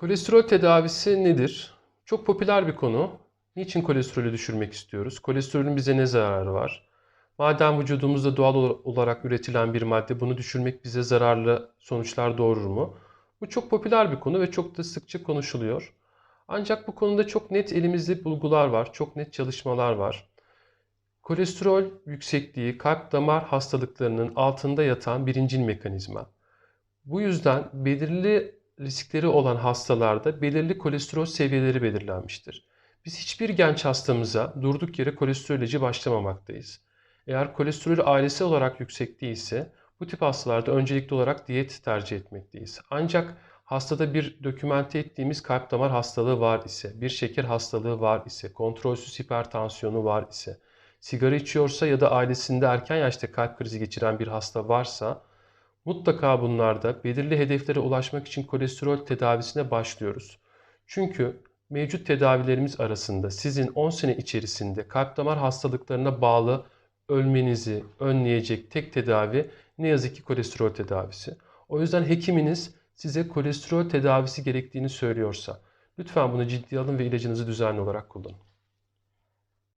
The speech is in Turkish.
Kolesterol tedavisi nedir? Çok popüler bir konu. Niçin kolesterolü düşürmek istiyoruz? Kolesterolün bize ne zararı var? Madem vücudumuzda doğal ol- olarak üretilen bir madde bunu düşürmek bize zararlı sonuçlar doğurur mu? Bu çok popüler bir konu ve çok da sıkça konuşuluyor. Ancak bu konuda çok net elimizde bulgular var, çok net çalışmalar var. Kolesterol yüksekliği kalp damar hastalıklarının altında yatan birincil mekanizma. Bu yüzden belirli riskleri olan hastalarda belirli kolesterol seviyeleri belirlenmiştir. Biz hiçbir genç hastamıza durduk yere kolesterol ilacı başlamamaktayız. Eğer kolesterol ailesi olarak yüksek değilse bu tip hastalarda öncelikli olarak diyet tercih etmekteyiz. Ancak hastada bir dokümente ettiğimiz kalp damar hastalığı var ise, bir şeker hastalığı var ise, kontrolsüz hipertansiyonu var ise, sigara içiyorsa ya da ailesinde erken yaşta kalp krizi geçiren bir hasta varsa Mutlaka bunlarda belirli hedeflere ulaşmak için kolesterol tedavisine başlıyoruz. Çünkü mevcut tedavilerimiz arasında sizin 10 sene içerisinde kalp damar hastalıklarına bağlı ölmenizi önleyecek tek tedavi ne yazık ki kolesterol tedavisi. O yüzden hekiminiz size kolesterol tedavisi gerektiğini söylüyorsa lütfen bunu ciddiye alın ve ilacınızı düzenli olarak kullanın.